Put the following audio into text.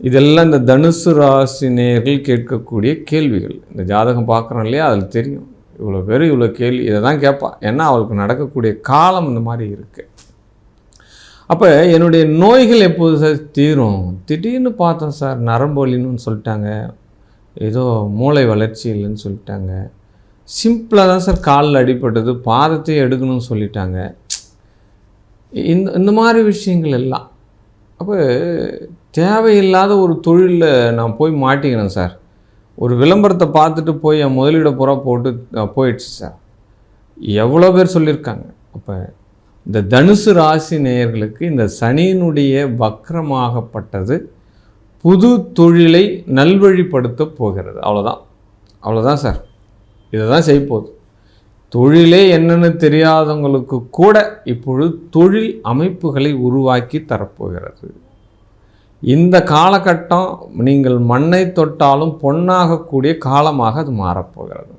இதெல்லாம் இந்த தனுசு ராசி நேர்கள் கேட்கக்கூடிய கேள்விகள். இந்த ஜாதகம் பார்க்குறோம் இல்லையா? அதில் தெரியும். இவ்வளோ பேர் இவ்வளோ கேள்வி. இதை தான் கேட்பான் ஏன்னா அவளுக்கு நடக்கக்கூடிய காலம் இந்த மாதிரி இருக்குது அப்போ என்னுடைய நோய்கள் எப்போது சார் தீரும்? திடீர்னு பார்த்தோம் சார். நரம்பு வலின்னு சொல்லிட்டாங்க. ஏதோ மூளை வளர்ச்சி இல்லைன்னு சொல்லிட்டாங்க. சிம்பிளாக தான் சார் காலில் அடிபட்டது. பாதத்தையே எடுக்கணும்னு சொல்லிட்டாங்க. இந்த இந்த மாதிரி விஷயங்கள் எல்லாம். அப்போ தேவையில்லாத ஒரு தொழிலில் நான் போய் மாட்டிக்கிறேன் சார். ஒரு விளம்பரத்தை பார்த்துட்டு போய் என் முதலீட புறா போட்டு போயிடுச்சு சார். எவ்வளோ பேர் சொல்லியிருக்காங்க. அப்போ இந்த தனுசு ராசி நேயர்களுக்கு இந்த சனியினுடைய வக்கரமாகப்பட்டது புது தொழிலை நல்வழிப்படுத்த போகிறது. அவ்வளோதான். அவ்வளோதான் சார். இதை தான் செய்ய போகுது. தொழிலே என்னன்னு தெரியாதவங்களுக்கு கூட இப்பொழுது தொழில் அமைப்புகளை உருவாக்கி தரப்போகிறது. இந்த காலகட்டம் நீங்கள் மண்ணை தொட்டாலும் பொன்னாகக்கூடிய காலமாக அது மாறப்போகிறது.